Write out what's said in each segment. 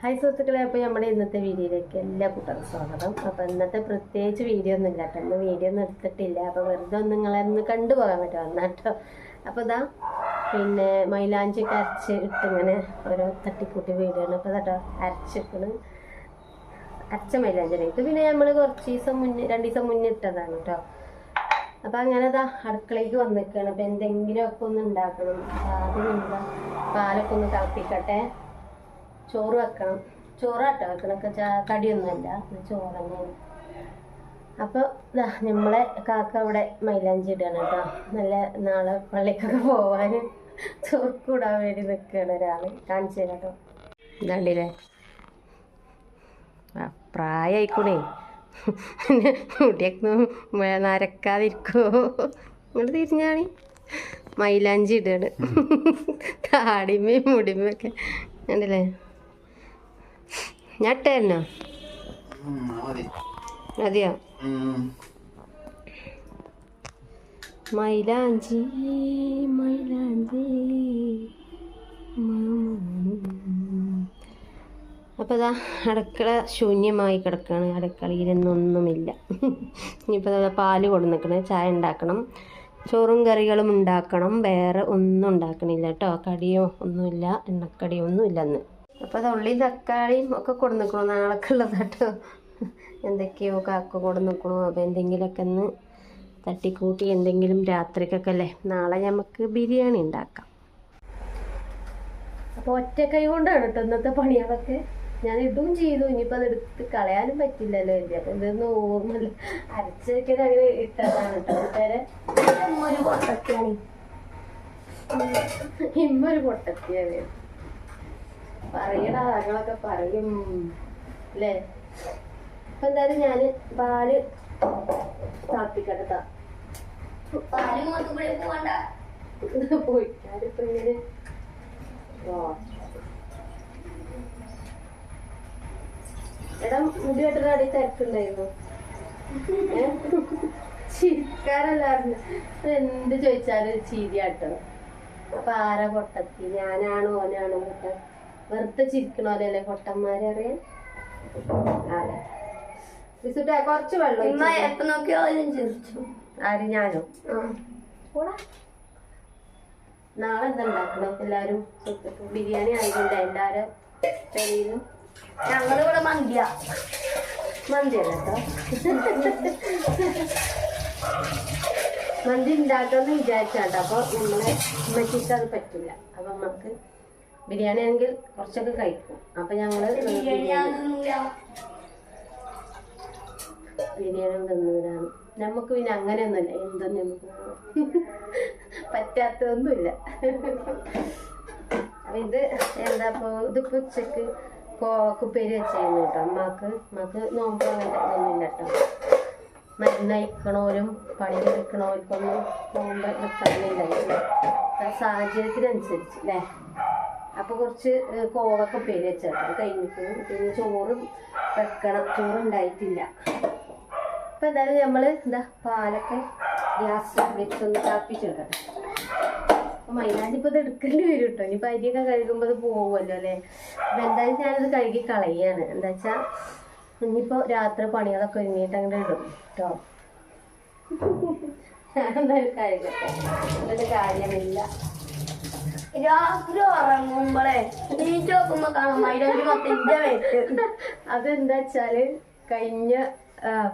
Hi സുഹൃത്തുക്കളെ. അപ്പോൾ നമ്മുടെ ഇന്നത്തെ വീഡിയോയിലേക്ക് എല്ലാ കൂട്ടർക്കും സ്വാഗതം. അപ്പോൾ ഇന്നത്തെ പ്രത്യേകിച്ച് വീഡിയോ ഒന്നും ഇല്ല കേട്ടോ. ഇന്ന് വീഡിയോ ഒന്നും എടുത്തിട്ടില്ല. അപ്പോൾ വെറുതെ ഒന്ന് കണ്ടുപോകാൻ പറ്റും വന്നാ കേട്ടോ. അപ്പോൾ ഇതാ പിന്നെ മൈലാഞ്ചിയൊക്കെ അരച്ച് ഇട്ട് ഇങ്ങനെ ഓരോ തട്ടിക്കൂട്ടി ആണ് അപ്പോൾ കേട്ടോ അരച്ചിട്ട് അരച്ച മൈലാഞ്ചി ഇത് പിന്നെ നമ്മൾ കുറച്ച് ദിവസം മുന്നേ രണ്ട് ദിവസം മുന്നേ ഇട്ടതാണ് കേട്ടോ. അപ്പോൾ അങ്ങനെ ഇതാ അടുക്കളയ്ക്ക് വന്നിരിക്കുകയാണ്. അപ്പോൾ എന്തെങ്കിലുമൊക്കെ ഒന്ന് ഉണ്ടാക്കണം. ആദ്യം എന്താ പാലൊക്കെ ഒന്ന് തിളപ്പിക്കട്ടെ. ചോറ് വെക്കണം. ചോറാട്ടോ വെക്കണൊക്കെ വെക്കണം കടിയൊന്നുമല്ല. ചോറ് തന്നെയാണ്. അപ്പോൾ നമ്മളെ കാക്ക അവിടെ മൈലാഞ്ചി ഇടുകയാണ് കേട്ടോ. നല്ല നാളെ പള്ളിക്കൊക്കെ പോവാൻ ചോർക്കൂടാൻ വേണ്ടി നിൽക്കുകയാണ് ഒരാൾ കാണിച്ചു തരാം കേട്ടോ. ഇതാണ്ടില്ലേ? പ്രായമായിക്കൂടെ മുടിയൊക്കെ നരക്കാതിരിക്കോ. ഇങ്ങോട്ട് തിരിഞ്ഞാണി. മൈലാഞ്ചി ഇടുകയാണ് താടിമയും മുടിമയൊക്കെ കണ്ടില്ലേ? ഞാൻ ഇട്ടായിരുന്നോ മതിയോ മൈലാഞ്ചി മൈലാഞ്ചി അപ്പോൾ അതാ അടുക്കള ശൂന്യമായി കിടക്കുകയാണ് അടുക്കളയിൽ ഇന്നൊന്നുമില്ല ഇനിയിപ്പോൾ അതാ പാൽ കൊണ്ടു നിൽക്കണേ ചായ ഉണ്ടാക്കണം. ചോറും കറികളും ഉണ്ടാക്കണം. വേറെ ഒന്നും ഉണ്ടാക്കണില്ല കേട്ടോ. കടിയോ ഒന്നുമില്ല. എണ്ണക്കടിയോ ഒന്നുമില്ല അന്ന് അപ്പോൾ അത് തക്കാളിയും ഒക്കെ കൊണ്ടു നിൽക്കണു നാളൊക്കെ ഉള്ളതാട്ടോ എന്തൊക്കെയോ കാക്ക കൊണ്ടു നിൽക്കണു അപ്പോൾ എന്തെങ്കിലുമൊക്കെ ഒന്ന് തട്ടിക്കൂട്ടി എന്തെങ്കിലും രാത്രിക്കൊക്കെ അല്ലേ? നാളെ നമുക്ക് ബിരിയാണി ഉണ്ടാക്കാം. അപ്പോൾ ഒറ്റ കൈ കൊണ്ടാണ് കേട്ടോ ഇന്നത്തെ പണികളൊക്കെ. ഞാൻ ഇടും ചെയ്തു. ഇനിയിപ്പോൾ അത് എടുത്ത് കളയാനും പറ്റില്ലല്ലോ എന്റെ. അപ്പം ഇതൊന്നും ഓർമ്മല്ല അരച്ചൊക്കെ അങ്ങനെ ഇട്ടതാണ് കേട്ടോ. ഇമ്മൊരു പൊട്ടത്തിയാണ്. ഇമ്മൊരു പൊട്ടത്തിയാണ്. പറയടാ ഞങ്ങളൊക്കെ പറയും അല്ലേ അപ്പൊ എന്തായാലും ഞാൻ പാൽ തിളപ്പിക്കട്ടെ ഇങ്ങനെ. എടാ മുടി വെട്ടുന്ന അടി തിരക്കുണ്ടായിരുന്നു. ചിരിക്കാരല്ലായിരുന്നു എന്ത് ചോദിച്ചാലും ചീരിയാട്ടോ അപ്പൊ ആരാ പൊട്ടത്തി? ഞാനാണോ ഓനാണോ പൊട്ട വെറുതെ ചിരിക്കണോലല്ലേ പൊട്ടന്മാരെ അറിയാൻ ആരാ വിസുട്ടെ കുറച്ച് വെള്ളം ഒഴിച്ച് എപ്പോ നോക്കിയാലും ചിരിച്ചു? ആര് ഞാനോ? പോടാ. നാളെ എന്താ ഉണ്ടാക്കണം എല്ലാരും? ബിരിയാണി ആയതുകൊണ്ട് എല്ലാരും പെരിയിലും ഞങ്ങളിവിടെ മന്തിയ. മന്തിയല്ല കേട്ടോ. മന്തി ഉണ്ടാക്കാന്ന് വിചാരിച്ചാട്ടോ. അപ്പൊ നമ്മളെ ഉമ്മച്ചിക്ക് അത് പറ്റില്ല അപ്പൊ നമുക്ക് ബിരിയാണി ആണെങ്കിൽ കുറച്ചൊക്കെ കഴിക്കും. അപ്പൊ ഞങ്ങൾ ബിരിയാണി തിന്നവരാണ് നമുക്ക് പിന്നെ അങ്ങനെയൊന്നുമില്ല. എന്തോ നമുക്ക് പറ്റാത്തതൊന്നുമില്ല. അപ്പൊ ഇത് എന്താ ഇപ്പൊ ഇതിപ്പോ ഉച്ചയ്ക്ക് കുപ്പേരി വെച്ചായിരുന്നു കേട്ടോ. അമ്മയ്ക്ക് അമ്മയ്ക്ക് നോമ്പ് അങ്ങനത്തെ ഒന്നുമില്ല കേട്ടോ. മരുന്ന് അയക്കണോരും പണിയെടുക്കണോർക്കൊന്നും നോമ്പ് എടുക്കാനില്ല സാഹചര്യത്തിനനുസരിച്ച് അല്ലേ? അപ്പൊ കുറച്ച് കോവക്ക പേര് വെച്ചേക്കാം കഴിഞ്ഞിട്ട് പിന്നെ ചോറും വെക്കണം. ചോറുണ്ടായിട്ടില്ല. അപ്പൊ എന്തായാലും നമ്മൾ എന്താ പാലൊക്കെ ഗ്യാസ് വെച്ചൊന്ന് തിളപ്പിച്ചെടുക്കട്ടെ. അപ്പൊ മൈലാഞ്ചി ഇപ്പൊ ഇത് എടുക്കേണ്ടി വരും കേട്ടോ ഇനിയിപ്പൊ അരിയൊക്കെ കഴുകുമ്പോ ഇത് പോകുമല്ലോ അല്ലേ? അപ്പൊ എന്തായാലും ഞാനിത് കഴുകി കളയാണ്. എന്താ വെച്ചാ ഇനിയിപ്പോ രാത്രി പണികളൊക്കെ ഒരുങ്ങിയിട്ട് അങ്ങനെ ഇടും കേട്ടോ ഞാനെന്തായാലും കഴുകട്ടെ എന്നിട്ട് കാര്യമില്ല. രാത്രി ഉറങ്ങുമ്പോളെ നീറ്റ് നോക്കുമ്പോ കാണാം മൈലാഞ്ചി മൊത്തത്തിന്റെ വെച്ച് അതെന്താ വെച്ചാൽ കഴിഞ്ഞ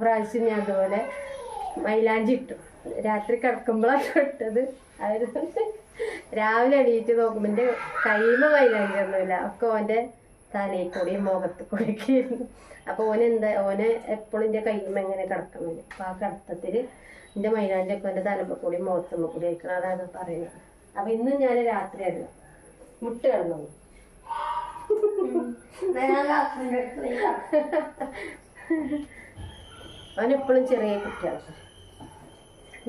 പ്രാവശ്യം ഞാൻ അതുപോലെ മൈലാഞ്ചി ഇട്ടു. രാത്രി കിടക്കുമ്പോഴാണ് ഇട്ടത്. അതായത് രാവിലെ എണീറ്റ് നോക്കുമ്പോ എന്റെ കൈമ മൈലാഞ്ചി ഒന്നുമില്ല. ഒക്കെ ഓന്റെ തലയിൽ കൂടി മുഖത്ത് കൂടിയൊക്കെയായിരുന്നു അപ്പൊ ഓന് എന്താ ഓന് എപ്പോഴും എന്റെ കൈമ എങ്ങനെ കിടക്കുന്നില്ല. അപ്പൊ ആ കിടത്തത്തിൽ എന്റെ മൈലാഞ്ചി ഒക്കെ എന്റെ തലമ്പ കൂടി മുഖത്തുമ്പ കൂടി ആയിരിക്കണം അതാണ് പറയുന്നത്. അപ്പൊ ഇന്ന് ഞാൻ രാത്രി ആയിരുന്നു. മുട്ട കിടന്നു. അവനെപ്പോഴും ചെറിയ കുട്ടിയാണ്.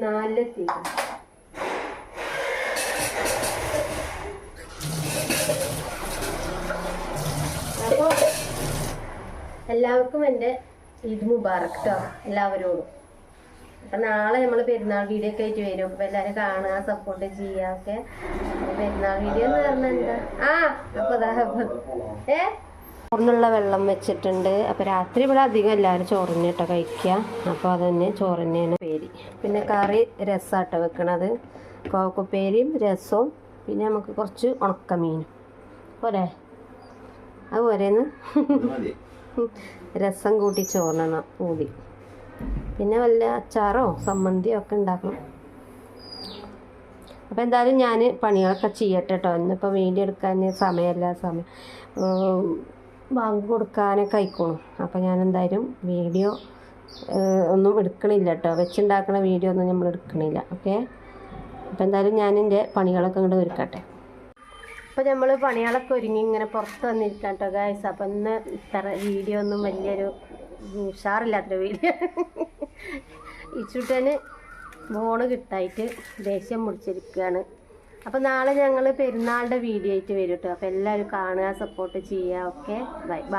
നാലിലെത്തി അപ്പോൾ എല്ലാവർക്കും എന്റെ ഈദ് മുബാറക് കേട്ടോ എല്ലാവരോടും. അപ്പം നാളെ നമ്മൾ പെരുന്നാൾ വീഡിയോ ഒക്കെ ആയിട്ട് വരും. അപ്പം എല്ലാവരും കാണുക സപ്പോർട്ട് ചെയ്യുക ഒക്കെ. പെരുന്നാൾ വീഡിയോ എന്ന് പറഞ്ഞാൽ എന്താ? ആ അപ്പോൾ ഏ? ചോറിനുള്ള വെള്ളം വെച്ചിട്ടുണ്ട്. അപ്പോൾ രാത്രി ഇവിടെ അധികം എല്ലാവരും ചോറ് ഇട്ട കഴിക്കുക. അപ്പോൾ അതന്നെ ചോറിനെയാണ് പേരി പേര് പിന്നെ കറി രസമാട്ടോ വെക്കണത്. കോക്കുപ്പേരിയും രസവും. പിന്നെ നമുക്ക് കുറച്ച് ഉണക്കമീനും. പോരെ? അത് പോരേന്ന്? രസം കൂട്ടി ചോറിനണം കൂടി പിന്നെ വല്ല അച്ചാറോ സമ്മന്തിയോ ഒക്കെ ഉണ്ടാക്കണം. അപ്പോൾ എന്തായാലും ഞാൻ പണികളൊക്കെ ചെയ്യട്ടെ കേട്ടോ ഇന്നിപ്പോൾ വീണ്ടും എടുക്കാൻ സമയമല്ല. സമയം ബാങ്ക് കൊടുക്കാനൊക്കെ ആയിക്കോളും. അപ്പോൾ ഞാൻ എന്തായാലും വീഡിയോ ഒന്നും എടുക്കണില്ല കേട്ടോ വെച്ചുണ്ടാക്കുന്ന വീഡിയോ ഒന്നും നമ്മൾ എടുക്കണില്ല. ഓക്കെ? അപ്പോൾ എന്തായാലും ഞാൻ എന്റെ പണികളൊക്കെ ഇങ്ങോട്ട് ഒരുക്കട്ടെ. അപ്പോൾ നമ്മൾ പണികളൊക്കെ ഒരുങ്ങി ഇങ്ങനെ പുറത്ത് വന്നിരിക്കാം കേട്ടോ ഗായ്സ് അപ്പം ഇന്ന് ഇത്ര വീഡിയോ ഒന്നും വലിയൊരു ഉഷാറില്ലാത്തൊരു വീഡിയോ ഇച്ചുട്ടന് ചുട്ടന് ഫോണ് കിട്ടായിട്ട് ദേഷ്യം മുടിച്ചിരിക്കുകയാണ് അപ്പോൾ നാളെ ഞങ്ങൾ പെരുന്നാളുടെ വീഡിയോ ആയിട്ട് വരും കേട്ടോ അപ്പോൾ എല്ലാവരും കാണുക സപ്പോർട്ട് ചെയ്യുക. Okay bye